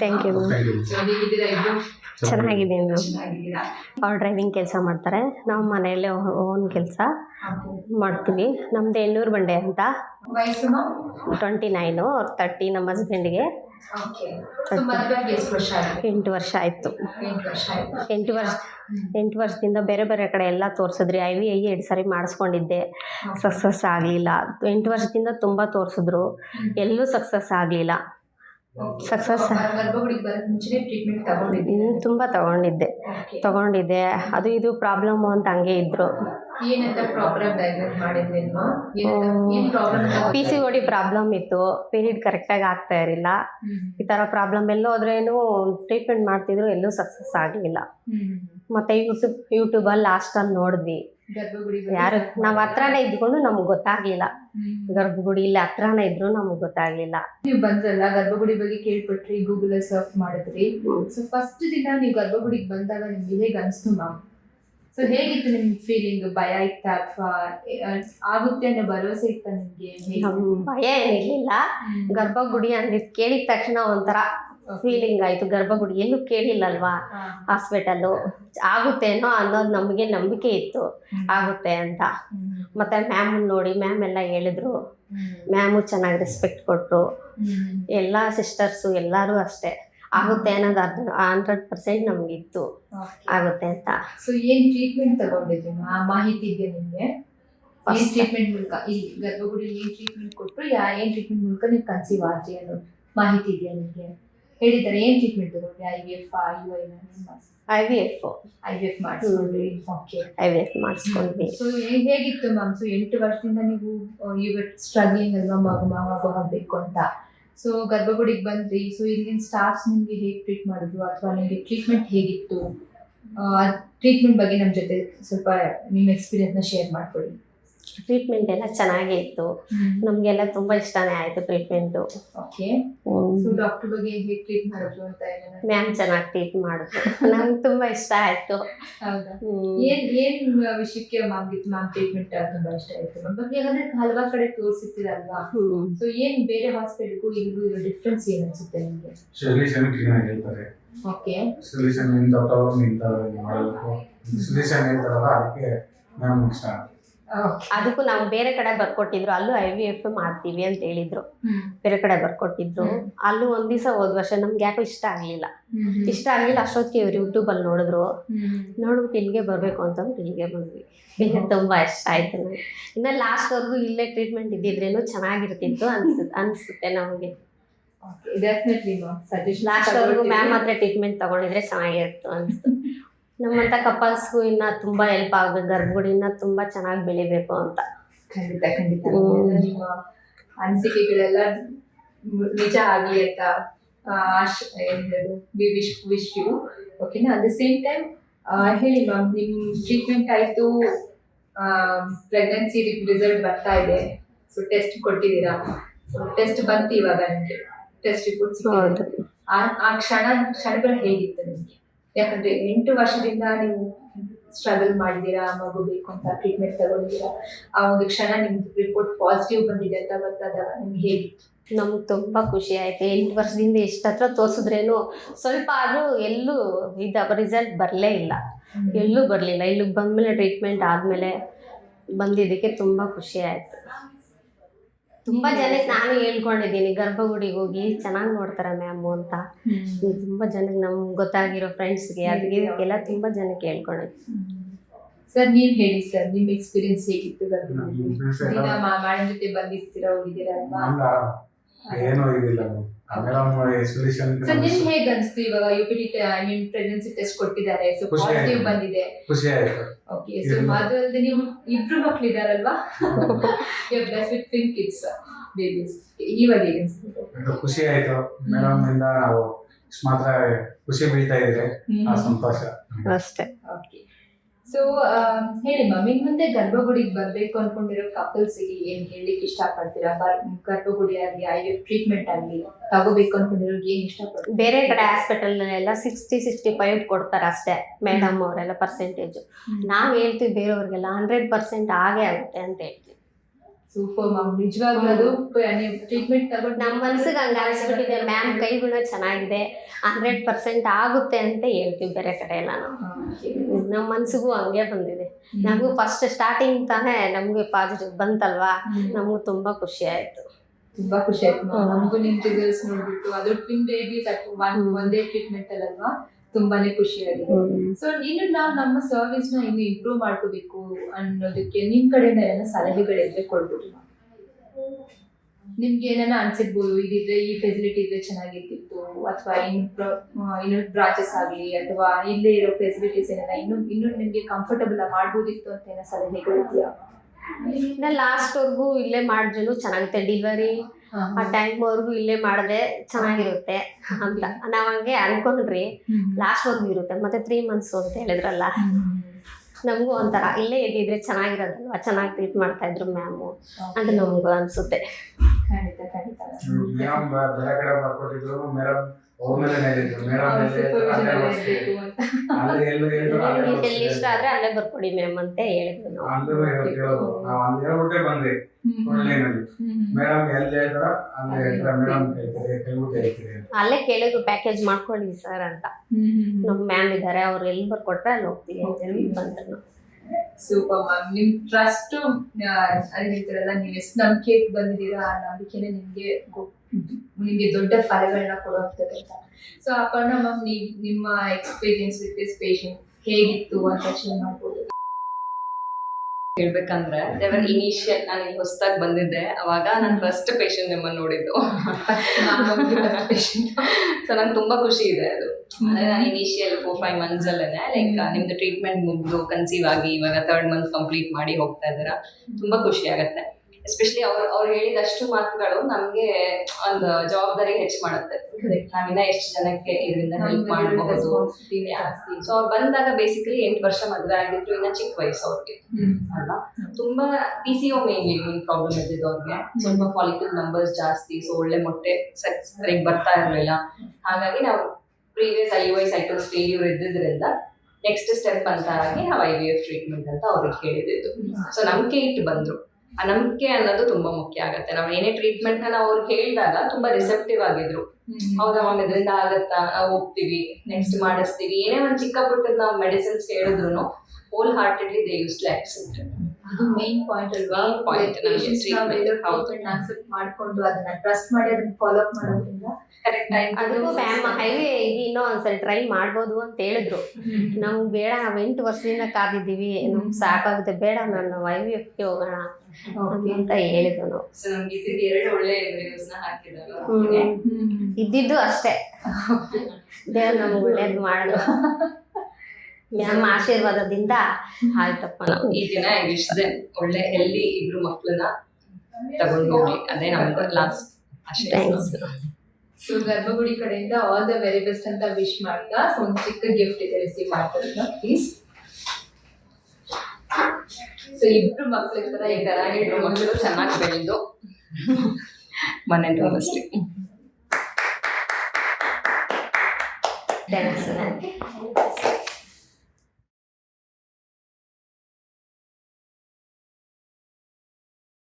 Thank you ಚೆನ್ನಾಗಿದ್ದೀನಿ ma'am ಅವ್ರು driving ಕೆಲಸ ಮಾಡ್ತಾರೆ. ನಾವು ಮನೆಯಲ್ಲೇ ಓನ್ ಕೆಲಸ ಮಾಡ್ತೀವಿ. ನಮ್ಮದು ಎಣ್ಣೂರು ಬಂಡೆ ಅಂತ. ಟ್ವೆಂಟಿ ನೈನು ಅವ್ರು ತರ್ಟಿ ನಮ್ಮ ಹಸ್ಬೆಂಡ್ಗೆ ಎಂಟು ವರ್ಷ ಆಯ್ತು. ಎಂಟು ವರ್ಷ ಎಂಟು ವರ್ಷದಿಂದ ಬೇರೆ ಬೇರೆ ಕಡೆ ಎಲ್ಲ ತೋರಿಸಿದ್ರಿ. ಐ ವಿ ಐ ಎರಡು ಸಾರಿ ಮಾಡಿಸ್ಕೊಂಡಿದ್ದೆ. ಸಕ್ಸಸ್ ಆಗಲಿಲ್ಲ. ಎಂಟು ವರ್ಷದಿಂದ ತುಂಬ ತೋರಿಸಿದ್ರು. ಎಲ್ಲೂ ಸಕ್ಸಸ್ ಆಗಲಿಲ್ಲ. ತಗೊಂಡಿದ್ದೀನಿ ತುಂಬ ತಗೊಂಡಿದ್ದೆ. ತಗೊಂಡಿದ್ದೆ. ಅದು ಇದು ಪ್ರಾಬ್ಲಮ್ಮು ಅಂತ ಹಂಗೆ ಇದ್ದರು problem problem P C O D problem ಇತ್ತು. ಪೀರಿಯಡ್ ಕರೆಕ್ಟಾಗಿ ಆಗ್ತಾ ಇರಲಿಲ್ಲ. ಈ ಥರ ಪ್ರಾಬ್ಲಮ್ ಎಲ್ಲೋ ಹೋದ್ರೇನು ಟ್ರೀಟ್ಮೆಂಟ್ ಮಾಡ್ತಿದ್ರು ಎಲ್ಲೂ ಸಕ್ಸಸ್ ಆಗಲಿಲ್ಲ. ಮತ್ತು ಯೂಟ್ಯೂಬ್ ಯೂಟ್ಯೂಬಲ್ಲಿ ಲಾಸ್ಟಲ್ಲಿ ನೋಡಿದ್ವಿ. ಯಾರು ನಾವು ಹತ್ರನೇ ಇದ್ಕೊಂಡು ನಮ್ಗ್ ಗೊತ್ತಾಗ್ಲಿಲ್ಲ. ಗರ್ಭಗುಡಿ ಇಲ್ಲಿ ಹತ್ರನೇ ಇದ್ರು ನಮ್ಗ್ ಗೊತ್ತಾಗ್ಲಿಲ್ಲ. ನೀವು ಬಂದ್ರಲ್ಲ ಗರ್ಭಗುಡಿ ಬಗ್ಗೆ ಕೇಳ್ಪಟ್ರಿ ಗೂಗಲ್ ಸರ್ಚ್ ಮಾಡಿದ್ರಿ. ಸೊ ಫಸ್ಟ್ ದಿನ ನೀವು ಗರ್ಭಗುಡಿಗೆ ಬಂದಾಗ ನಿಮ್ಗೆ ಹೇಗ್ ಅನಿಸ್ತು ಮ್ಯಾಮ್ ಸೊ ಹೇಗಿತ್ತು ನಿಮ್ ಫೀಲಿಂಗ್ ಭಯ ಇತ್ತ ಅಥವಾ ಆಗುತ್ತೆ ಅನ್ನೋ ಭರವಸೆ ಇತ್ತ ನಿಮ್ಗೆ? ಭಯ ಏನಿರ್ಲಿಲ್ಲ. ಗರ್ಭಗುಡಿ ಅಂದ್ರೆ ಕೇಳಿದ ತಕ್ಷಣ ಒಂಥರ ಫೀಲಿಂಗ್ ಆಯಿತು. ಗರ್ಭಗುಡಿ ಎಲ್ಲೂ ಕೇಳಿಲ್ಲಲ್ವಾ. ಹಾಸ್ಪಿಟಲ್ಲು ಆಗುತ್ತೇನೋ ಅನ್ನೋದು ನಮಗೆ ನಂಬಿಕೆ ಇತ್ತು. ಆಗುತ್ತೆ ಅಂತ. ಮತ್ತೆ ಮ್ಯಾಮ್ ನೋಡಿ ಮ್ಯಾಮ್ ಎಲ್ಲ ಹೇಳಿದ್ರು. ಮ್ಯಾಮು ಚೆನ್ನಾಗಿ ರೆಸ್ಪೆಕ್ಟ್ ಕೊಟ್ಟರು. ಎಲ್ಲ ಸಿಸ್ಟರ್ಸು ಎಲ್ಲರೂ ಅಷ್ಟೇ. ಆಗುತ್ತೆ ಅನ್ನೋದು ಅರ್ಧ ಹಂಡ್ರೆಡ್ ಪರ್ಸೆಂಟ್ ನಮಗಿತ್ತು Okay. ಆಗುತ್ತೆ ಅಂತ. ಸೊ ಏನು ಟ್ರೀಟ್ಮೆಂಟ್ ತಗೊಂಡಿದ್ರಿ ಆ ಮಾಹಿತಿ ಇದೆಯಾ ನಿಮಗೆ? ಏನ್ ಟ್ರೀಟ್ಮೆಂಟ್ ಮೂಲಕ? ಈ ಗರ್ಭಗುಡಿ ಏನು ಟ್ರೀಟ್ಮೆಂಟ್ ಕೊಟ್ಟರು ಯಾ ಏನು ಟ್ರೀಟ್ಮೆಂಟ್ ಮೂಲಕ ನೀವು ಕನ್ಸೀವ್ ಆದ್ರಿ ಅನ್ನೋ ಮಾಹಿತಿ ಇದೆಯಾ ನಿಮ್ಗೆ? ಹೇಳಿದ್ದಾರೆ ಏನ್ ಟ್ರೀಟ್ಮೆಂಟ್ ತಗೊಂಡ್ರಿ? I V F I U I I V F I V F ಮಾಡಿಸ್ಕೊಂಡ್ರಿ okay I V F ಮಾಡಿಸ್ಕೊಂಡ್ವಿ. ಸೊ ಹೇಗಿತ್ತು ಮ್ಯಾಮ್ ಸೊ ಎಂಟು ವರ್ಷದಿಂದ ನೀವು ಇವ್ ಸ್ಟ್ರಗ್ಲಿಂಗ್ ಅಲ್ವಾ ಮಗು ಮಗು ಆಗ್ಬೇಕು ಅಂತ? ಸೊ ಗರ್ಭಗುಡಿಗೆ ಬಂದ್ರಿ. ಸೊ ಇಲ್ಲಿನ ಸ್ಟಾಫ್ಸ್ ನಿಮಗೆ ಹೇಗೆ ಟ್ರೀಟ್ ಮಾಡಿದ್ರು? ಅಥವಾ ನಿಮಗೆ ಟ್ರೀಟ್ಮೆಂಟ್ ಹೇಗಿತ್ತು? ಟ್ರೀಟ್ಮೆಂಟ್ ಬಗ್ಗೆ ನಮ್ಮ ಜೊತೆ ಸ್ವಲ್ಪ ನಿಮ್ಮ ಎಕ್ಸ್ಪೀರಿಯನ್ಸ್ನ ಶೇರ್ ಮಾಡ್ಕೊಳ್ಳಿ ಟ್ರೀಟ್ಮೆಂಟ್ ಎಲ್ಲ ಚೆನ್ನಾಗೇ ಇತ್ತು. ನಮಗೆಲ್ಲ ತುಂಬ ಇಷ್ಟನೇ ಆಯಿತು ಟ್ರೀಟ್ಮೆಂಟು ಓಕೆ ಸೊ ಡಾಕ್ಟರ್ ಬಗ್ಗೆ ಹೇಗೆ ಟ್ರೀಟ್ ಮಾಡಿದ್ರು ಮ್ಯಾಮ್ ಚೆನ್ನಾಗಿ ಟ್ರೀಟ್ ಮಾಡಿದ್ರು. ನಂಗೆ ತುಂಬ ಇಷ್ಟ ಆಯಿತು. ಹೌದಾ? ಏನ್ ಏನ್ ವಿಷಯಕ್ಕೆ ಮ್ಯಾಮ್ ಟ್ರೀಟ್ಮೆಂಟ್ ತುಂಬಾ ಇಷ್ಟ ಆಯ್ತು? ಯಾಕಂದ್ರೆ ಹಲವಾರು ಕಡೆ ತೋರಿಸ್ತೀರಲ್ವಾ ಸೊ ಏನ್ ಬೇರೆ ಹಾಸ್ಪಿಟಲ್ಗೂ ಇಲ್ಲೂ ಇರೋ ಡಿಫ್ರೆನ್ಸ್ ಏನ್ ಅನ್ಸುತ್ತೆ ನಿಮಗೆ? ಸೊಲ್ಯೂಷನ್ ಹೇಳ್ತಾರೆ. ಓಕೆ ಸೊಲ್ಯೂಷನ್ ಇಂಥ ಪ್ರಾಬ್ಲಮ್ ಇಂಥ ಮಾಡಬೇಕು? ಸೊಲ್ಯೂಷನ್ ಹೇಳ್ತಾರಲ್ಲ ಅದಕ್ಕೆ ಮ್ಯಾಮ್ ಇಷ್ಟ ಅದಕ್ಕೂ ನಾವು ಬೇರೆ ಕಡೆ ಬರ್ಕೊಟ್ಟಿದ್ರು. ಅಲ್ಲೂ ಐ ವಿ ಎಫ್ ಮಾಡ್ತೀವಿ ಅಂತ ಹೇಳಿದ್ರು. ಬೇರೆ ಕಡೆ ಬರ್ಕೊಟ್ಟಿದ್ರು. ಅಲ್ಲೂ ಒಂದ್ ದಿವಸ ಹೋದ ವರ್ಷ ನಮ್ಗೆ ಯಾಕೋ ಇಷ್ಟ ಆಗ್ಲಿಲ್ಲ. ಇಷ್ಟ ಆಗ್ಲಿಲ್ಲ. ಅಷ್ಟೊತ್ತಿಗೆ ಇವ್ರು ಯೂಟ್ಯೂಬಲ್ಲಿ ನೋಡಿದ್ರು. ನೋಡ್ಬಿಟ್ಟು ಇಲ್ಲಿಗೆ ಬರ್ಬೇಕು ಅಂತಂದ್ರೆ ಇಲ್ಲಿಗೆ ಬಂದ್ವಿ. ತುಂಬಾ ಇಷ್ಟ ಆಯ್ತು ನನಗೆ ಲಾಸ್ಟ್ ವರ್ಗೂ ಇಲ್ಲೇ ಟ್ರೀಟ್ಮೆಂಟ್ ಇದ್ದಿದ್ರೇನು ಚೆನ್ನಾಗಿರ್ತಿತ್ತು ಅನ್ಸುತ್ತೆ ಅನ್ಸುತ್ತೆ ನಮಗೆ. ಡೆಫಿನೆಟ್ಲಿ ಸಜೆಷನ್ ಲಾಸ್ಟ್ವರೆಗೂ ಮ್ಯಾಮ್ ಹತ್ರ ಟ್ರೀಟ್ಮೆಂಟ್ ತಗೊಂಡಿದ್ರೆ ಚೆನ್ನಾಗಿರುತ್ತೆ ಅನಿಸ್ತು ನಮ್ಮಂಥ ಕಪಲ್ಸ್ಗೂ ಇನ್ನ ತುಂಬಾ ಹೆಲ್ಪ್ ಆಗಬೇಕು ಗರ್ಭಗುಡಿ ತುಂಬಾ ತುಂಬ ಚೆನ್ನಾಗಿ ಬೆಳಿಬೇಕು ಅಂತ. ಖಂಡಿತ ಖಂಡಿತ. ನಿಮ್ಮ ಅನಿಸಿಕೆಗಳೆಲ್ಲ ನಿಜ ಆಗಲಿ ಅಂತ ಆ, ಆಶ್ ಏನ್ ಹೇಳೋದು ವಿಶ್ ವಿಶ್ ಯು. ಓಕೆನಾ ಅಟ್ ದ ಸೇಮ್ ಟೈಮ್ ಹೇಳಿ ಮ್ಯಾಮ್ ನಿಮ್ಮ ಟ್ರೀಟ್ಮೆಂಟ್ ಆಯ್ತು ಪ್ರೆಗ್ನೆನ್ಸಿ ರಿಸಲ್ಟ್ ಬರ್ತಾ ಇದೆ. ಸೊ ಟೆಸ್ಟ್ ಕೊಟ್ಟಿದ್ದೀರಾ? ಸೊ ಟೆಸ್ಟ್ ಬಂತು ಇವಾಗ ನಿಮಗೆ. ಟೆಸ್ಟ್ ರಿಪೋರ್ಟ್ ಆ ಕ್ಷಣ ಕ್ಷಣಗಳು ಹೇಗಿತ್ತು ನಿಮಗೆ? ಯಾಕಂದ್ರೆ ಎಂಟು ವರ್ಷದಿಂದ ನೀವು ಸ್ಟ್ರಗಲ್ ಮಾಡಿದ್ದೀರಾ ಮಗು ಬೇಕು ಅಂತ ಟ್ರೀಟ್ಮೆಂಟ್ ತಗೊಂಡಿದ್ದೀರಾ ಆ ಒಂದು ಕ್ಷಣ ನಿಮ್ದು ರಿಪೋರ್ಟ್ ಪಾಸಿಟಿವ್ ಬಂದಿದೆ ಅಂತ ಗೊತ್ತಾದಾಗ ನಿಮ್ಗೆ ಹೇಗಿತ್ತು? ನಮ್ಗೆ ತುಂಬ ಖುಷಿ ಆಯ್ತು. ಎಂಟು ವರ್ಷದಿಂದ ಎಷ್ಟತ್ರ ಹತ್ರ ತೋರಿಸಿದ್ರೇನು ಸ್ವಲ್ಪ ಆದರೂ ಎಲ್ಲೂ ಇದು ರಿಸಲ್ಟ್ ಬರಲೇ ಇಲ್ಲ. ಎಲ್ಲೂ ಬರಲಿಲ್ಲ. ಇಲ್ಲಿಗೆ ಬಂದಮೇಲೆ ಟ್ರೀಟ್ಮೆಂಟ್ ಆದಮೇಲೆ ಬಂದಿದ್ದಕ್ಕೆ ತುಂಬ ಖುಷಿ ಆಯಿತು. ತುಂಬ ಜನಕ್ಕೆ ನಾನು ಹೇಳ್ಕೊಂಡಿದ್ದೀನಿ ಗರ್ಭಗುಡಿಗೆ ಹೋಗಿ ಚೆನ್ನಾಗಿ ನೋಡ್ತಾರೆ ಮ್ಯಾಮ್ ಅಂತ. ತುಂಬಾ ಜನಕ್ಕೆ ನಮ್ಗೆ ಗೊತ್ತಾಗಿರೋ ಫ್ರೆಂಡ್ಸ್ಗೆ ಅದಕ್ಕೆ ತುಂಬಾ ತುಂಬ ಜನಕ್ಕೆ ಹೇಳ್ಕೊಂಡಿದ್ದೀನಿ ಸರ್ ನೀವು ಹೇಳಿ ಸರ್ ನಿಮ್ ಎಕ್ಸ್ಪೀರಿಯನ್ಸ್ ಹೇಗಿತ್ತು ಎಲ್ಲ ದಿನ ಜೊತೆ ಬಂದಿರ್ತೀರಾ ಹೋಗಿದ್ದೀರಾ ಅಲ್ವಾ. ಏನೂ ಇದಿಲ್ಲ ಸೊಲ್ಯೂಷನ್ ಸರ್ ನಿಮ್ಗೆ ಹೇಗ್ ಅನ್ಸ್ತು ಇವಾಗ U P T I mean pregnancy test ಕೊಟ್ಟಿದ್ದಾರೆ ಸೊ ಪಾಸಿಟಿವ್ ಬಂದಿದೆ. ಖುಷಿ ಆಯ್ತು. ಓಕೆ ಸೊ ಅದು ಅಲ್ಲದೆ ನೀವು ಇಬ್ರು ಮಕ್ಳು ಇದಾರಲ್ವಾ you bless with pink kids babies ಇವಾಗ ಹೇಗೆ ಅನ್ಸುತ್ತೆ? ಖುಷಿ ಆಯ್ತು. ಮೇಡಮ್ ಇಂದ ನಾವು ಮಾತ್ರ ಖುಷಿ ಬೀಳ್ತಾ ಇದ್ರೆ. ಆ ಸಂತೋಷ. ಅಷ್ಟೇ. ಓಕೆ ಸೊ ಹೇಳಿ ಮಮ್ಮಿ ಇನ್ ಮುಂದೆ ಗರ್ಭಗುಡಿಗೆ ಬರ್ಬೇಕು ಅನ್ಕೊಂಡಿರೋ ಕಪಲ್ಸ್ಗೆ ಏನ್ ಹೇಳಲಿಕ್ಕೆ ಇಷ್ಟಪಡ್ತೀರಾ? ಗರ್ಭಗುಡಿ ಆಗಲಿ ಐ ಟ್ರೀಟ್ಮೆಂಟ್ ಆಗಲಿ ತಗೋಬೇಕು ಅನ್ಕೊಂಡಿರೋ ಏನ್ ಇಷ್ಟಪಡ್ತೀರಾ? ಬೇರೆ ಕಡೆ ಹಾಸ್ಪಿಟಲ್ನೆಲ್ಲ ಸಿಕ್ಸ್ಟಿ ಸಿಕ್ಸ್ಟಿ ಫೈವ್ ಕೊಡ್ತಾರೆ ಅಷ್ಟೇ ಮೇಡಮ್ ಅವರೆಲ್ಲ ಪರ್ಸೆಂಟೇಜ್ ನಾವು ಹೇಳ್ತೀವಿ ಬೇರೆಯವ್ರಿಗೆಲ್ಲ ಹಂಡ್ರೆಡ್ ಪರ್ಸೆಂಟ್ ಆಗೇ ಆಗುತ್ತೆ ಅಂತ ಹೇಳ್ತೀವಿ. Super ma'am. ನಿಜವಾಗ್ಲೂ ಅದು ಟ್ರೀಟ್ಮೆಂಟ್ ತಗೊಂಡು ನಮ್ಮ ಮನ್ಸಿಗೆ ಹಂಗೆ ಅನಿಸ್ಬಿಟ್ಟಿದೆ ಮ್ಯಾಮ್ ಕೈ ಗುಣ ಚೆನ್ನಾಗಿದೆ. ಹಂಡ್ರೆಡ್ ಪರ್ಸೆಂಟ್ ಆಗುತ್ತೆ ಅಂತ ಹೇಳ್ತೀವಿ ಬೇರೆ ಕಡೆ ಎಲ್ಲ ನಮ್ಮ ಮನ್ಸಿಗೂ ಹಂಗೆ ಬಂದಿದೆ. ನಮಗೂ ಫಸ್ಟ್ ಸ್ಟಾರ್ಟಿಂಗ್ ತಾನೇ ನಮಗೆ ಪಾಸಿಟಿವ್ ಬಂತಲ್ವಾ? ನಮಗೂ ತುಂಬಾ ಖುಷಿ ಆಯ್ತು. ತುಂಬಾ ಖುಷಿ ಆಯ್ತು. ನಮಗೂ ನಿಮ್ ರಿಸಲ್ಟ್ಸ್ ನೋಡ್ಬಿಟ್ಟು ಅದು ಟ್ವಿನ್ ಬೇಬೀಸ್ ಒಂದೇ ಟ್ರೀಟ್ಮೆಂಟ್ ಅಲ್ಲಲ್ವಾ ತುಂಬಾನೇ ಖುಷಿ ಆಗಿದೆ ಸೊ ಇನ್ನು ನಾವು ನಮ್ಮ ಸರ್ವಿಸ್ನ ಇನ್ನು ಇಂಪ್ರೂವ್ ಮಾಡ್ಕೋಬೇಕು ಅನ್ನೋದಕ್ಕೆ ನಿಮ್ ಕಡೆಯಿಂದ ಏನೋ ಸಲಹೆಗಳಿದ್ರೆ ಕೊಡ್ಬೋದು. ನಿಮ್ಗೆ ಏನಾನ ಅನ್ಸಿರ್ಬೋದು ಇದಿದ್ರೆ ಈ ಫೆಸಿಲಿಟಿ ಇದ್ರೆ ಚೆನ್ನಾಗಿರ್ತಿತ್ತು ಅಥವಾ ಇನ್ನು ಇನ್ನೊಂದು ಇನ್ನು ಬ್ರಾಂಚಸ್ ಆಗಲಿ ಅಥವಾ ಇಲ್ಲೇ ಇರೋ ಫೆಸಿಲಿಟೀಸ್ ಏನಾರ ಇನ್ನು ಇನ್ನು ನಿಮ್ಗೆ ಕಂಫರ್ಟಬಲ್ ಮಾಡ್ಬೋದಿತ್ತು ಅಂತ ಏನೋ ಸಲಹೆಗಳಿದೆಯಾ ಇನ್ನ ಲಾಸ್ಟ್ವರೆಗೂ ಇಲ್ಲೇ ಮಾಡಿದ್ರು ಚೆನ್ನಾಗಿ ಡಿಲಿವರಿ ಆ ಟೈಮ್ವರೆಗೂ ಇಲ್ಲೇ ಮಾಡಿದ್ರೆ ಚೆನ್ನಾಗಿರುತ್ತೆ ಅಂತ. ನಾವು ಹಂಗೆ ಅನ್ಕೊಂಡ್ರಿ ಲಾಸ್ಟ್ವರೆಗೂ ಇರುತ್ತೆ ಮತ್ತೆ ತ್ರೀ ಮಂತ್ಸ್ ಅಂತ ಹೇಳಿದ್ರಲ್ಲ. ನಮಗೂ ಒಂಥರ ಇಲ್ಲೇ ಇದ್ದಿದ್ರೆ ಚೆನ್ನಾಗಿರೋದಲ್ವಾ ಚೆನ್ನಾಗಿ ಟ್ರೀಟ್ ಮಾಡ್ತಾ ಇದ್ರು ಮ್ಯಾಮು ಅಂತ ನಮಗೂ ಅನ್ಸುತ್ತೆ. ಖಂಡಿತ ಖಂಡಿತ. ಅವ್ರ ಮೇಲೆ ಎಲ್ಲಿ ಇಷ್ಟ. ಆದ್ರೆ ಅಲ್ಲೇ ಬರ್ಕೊಡಿ ಮ್ಯಾಮ್ ಅಂತ ಹೇಳಿದ್ರು ನಾವು. ಅಲ್ಲೂ ಹೇಳೋದು ನಾವು ಅಲ್ಲಿ ಹೇಳ್ಬಿಟ್ಟೆ ಬಂದ್ವಿ ಹ್ಮ್. ಒಳ್ಳೆನಲ್ಲಿ ಹ್ಮ್. ಮೇಡಮ್ ಎಲ್ಲಿ ಹೇಳ್ತಾರ ಅಲ್ಲಿ ಹೇಳ್ತಾರ ಮೇಡಮ್ ಹೇಳ್ತಾರೆ ಕೈಬಿಟ್ಟು ಹೇಳ್ತೀರಿ ಅಲ್ಲೇ ಕೇಳಿದ್ರು ಪ್ಯಾಕೇಜ್ ಮಾಡ್ಕೊಳ್ಳಿ ಸರ್ ಅಂತ. ನಮ್ಮ ಮ್ಯಾಮ್ ಇದ್ದಾರೆ ಅವ್ರು ಎಲ್ಲಿ ಬರ್ಕೊಟ್ರೆ ಅಲ್ಲಿ ಹೋಗ್ತೀವಿ ಅಂತ ಹೇಳಿ ಬಂದ್ರು. ಸೂಪರ್ ಮ್ಯಾಮ್ ನಿಮ್ ಟ್ರಸ್ಟ್ ಅದೇ ಹೇಳ್ತಾರಲ್ಲ ನೀವು ಎಷ್ಟು ನಂಬಿಕೆ ಬಂದಿದ್ದೀರಾ ಆ ನಂಬಿಕೆನೆ ನಿಮ್ಗೆ ನಿಮ್ಗೆ ದೊಡ್ಡ ಫಲಗಳನ್ನ ಕೊಡುವಂಥದ್ದು ಅಂತ. ಸೊ ಅಪರ್ಣ ಮ್ಯಾಮ್ ನೀವ್ ನಿಮ್ಮ ಎಕ್ಸ್ಪೀರಿಯನ್ಸ್ ವಿತ್ ದಿಸ್ ಪೇಷಂಟ್ ಹೇಗಿತ್ತು ಅಂತ ಶೇರ್ ಮಾಡ್ಬೋದು ಹೇಳ್ಬೇಕಂದ್ರೆ ದೇವರ್ ಇನಿಷಿಯಲ್ ನಾನು ಇಲ್ಲಿ ಹೊಸದಾಗಿ ಬಂದಿದ್ದೆ ಅವಾಗ ನಾನು ಫಸ್ಟ್ ಪೇಷಂಟ್ ನಿಮ್ಮನ್ನ ನೋಡಿದ್ದು. ಸೊ ನಂಗೆ ತುಂಬಾ ಖುಷಿ ಇದೆ ಅದು. ಅಂದ್ರೆ ನಾನು ಇನಿಷಿಯಲ್ ಫೋರ್ ಫೈವ್ ಮಂತ್ಸ್ ಅಲ್ಲೇ ಲೈಕ್ ನಿಮ್ದು ಟ್ರೀಟ್ಮೆಂಟ್ ಮುಗಿದು ಕನ್ಸೀವ್ ಆಗಿ ಇವಾಗ ಥರ್ಡ್ ಮಂತ್ ಕಂಪ್ಲೀಟ್ ಮಾಡಿ ಹೋಗ್ತಾ ಇದ್ದೀರಾ? ತುಂಬಾ ಖುಷಿ ಆಗುತ್ತೆ. ಎಸ್ಪೆಷಲಿ ಅವ್ರು ಅವ್ರು ಹೇಳಿದಷ್ಟು ಮಾತುಗಳು ನಮ್ಗೆ ಒಂದು ಜವಾಬ್ದಾರಿ ಹೆಚ್ಚು ಮಾಡುತ್ತೆ. ನಾವಿನ್ನ ಎಷ್ಟು ಜನಕ್ಕೆ ಇದರಿಂದ ಹೆಲ್ಪ್ ಮಾಡಬಹುದು ಸೊ ಅವ್ರು ಬಂದಾಗ ಬೇಸಿಕಲಿ ಎಂಟು ವರ್ಷ ಮದುವೆ ಆಗಿದ್ರು ಇನ್ನ ಚಿಕ್ಕ ವಯಸ್ಸು ಅವ್ರಿಗೆ. ಅಲ್ವಾ? ತುಂಬಾ P C O mainly problem ಇದ್ದಿದ್ದು ಅವ್ರಿಗೆ. ಸ್ವಲ್ಪ ಫಾಲಿಕಲ್ ನಂಬರ್ಸ್ ಜಾಸ್ತಿ ಸೊ ಒಳ್ಳೆ ಮೊಟ್ಟೆ ಸರಿಯಾಗಿ ಬರ್ತಾ ಇರಲಿಲ್ಲ. ಹಾಗಾಗಿ ನಾವು previous I Y cycles failure ಇದ್ದಿದ್ರಿಂದ next step ಅಂತ ಆಗಿ ನಾವು ಐ ವಿ ಎಫ್ ಟ್ರೀಟ್ಮೆಂಟ್ ಅಂತ ಅವ್ರಿಗೆ ಹೇಳಿದ್ದು ಸೊ ನಂಬಿಕೆ ಇಟ್ಟು ಬಂದ್ರು. ಆ ನಂಬಿಕೆ ಅನ್ನೋದು ತುಂಬಾ ಮುಖ್ಯ ಆಗತ್ತೆ. ನಾವು ಏನೇ ಟ್ರೀಟ್ಮೆಂಟ್ ನಾವು ಅವ್ರಿಗೆ ಹೇಳಿದಾಗ ತುಂಬಾ ರಿಸೆಪ್ಟಿವ್ ಆಗಿದ್ರು. ಹೌದಾ ಮ್ಯಾಮ್ ಇದರಿಂದ ಆಗತ್ತಾ? ನಾವು ಹೋಗ್ತೀವಿ ನೆಕ್ಸ್ಟ್ ಮಾಡಿಸ್ತೀವಿ. ಏನೇ ಒಂದು ಚಿಕ್ಕ ಪುಟ್ಟದ ನಾವು ಮೆಡಿಸಿನ್ಸ್ ಹೇಳಿದ್ರು wholeheartedly they used to accept ಅದು ಮೇನ್ ಪಾಯಿಂಟ್ ಅಲ್ವಾ? ಪಾಯಿಂಟ್ point ನಮ್ಗೆ ಹೌ ಟು ಆಕ್ಸೆಪ್ಟ್ ಮಾಡ್ಕೊಂಡು ಅದನ್ನ ಟ್ರಸ್ಟ್ ಮಾಡಿ ಅದನ್ನ ಫಾಲೋ ಅಪ್ ಮಾಡೋದ್ರಿಂದ ಕರೆಕ್ಟ್ ಅದಕ್ಕೂ ಮ್ಯಾಮ್ ಹೈವೇ ಇನ್ನೂ ಒಂದ್ಸಲ ಟ್ರೈ ಮಾಡ್ಬೋದು ಅಂತ ಹೇಳಿದ್ರು. ನಾವು ಬೇಡ ನಾವು ಎಂಟು ವರ್ಷದಿಂದ ಕಾದಿದ್ದೀವಿ. ನಮ್ಗೆ ಸಾಕಾಗುತ್ತೆ. ಬೇಡ ಮ್ಯಾಮ್ ನಾವು ಐ ವಿ ಎಫ್ಗೆ ಹೋಗೋಣ ಅಂತ ಹೇಳಿದ್ರು ನಾವು ಎರಡು ಒಳ್ಳೆ. ಇದ್ದಿದ್ದು ಅಷ್ಟೇ. ದೇವ್ರು ನಮ್ಗೆ ಒಳ್ಳೇದು ಮಾಡಿದ್ರು. ಮ್ಯಾಮ್ ಆಶೀರ್ವಾದದಿಂದ ಆಯ್ತಪ್ಪ ನಾವು. ಈ ದಿನ ಇಷ್ಟೇ ಒಳ್ಳೆ ಹೆಲ್ದಿ ಇಬ್ರು ಮಕ್ಕಳನ್ನ ತಗೊಂಡು ಹೋಗಿ ಅದೇ ನಮ್ದು ಲಾಸ್ಟ್ ಅಷ್ಟೇ ಸೊ ಗರ್ಭಗುಡಿ ಕಡೆಯಿಂದ ಆಲ್ ದ ವೆರಿ ಬೆಸ್ಟ್ ಅಂತ ವಿಶ್ ಮಾಡ್ತಾ ಸೊ ಒಂದು ಚಿಕ್ಕ ಗಿಫ್ಟ್ ಇದೆ ರಿಸೀವ್ ಮಾಡ್ತಾರೆ ಪ್ಲೀಸ್ ಸೊ ಇಬ್ರು ಮಕ್ಳ ತರ ಈ ತರ ಇಬ್ರು ಮಕ್ಕಳು ಚೆನ್ನಾಗಿ ಬೆಳೆದು ಮನೆ ತೋರಿಸ್ಲಿ. ಥ್ಯಾಂಕ್ಸ್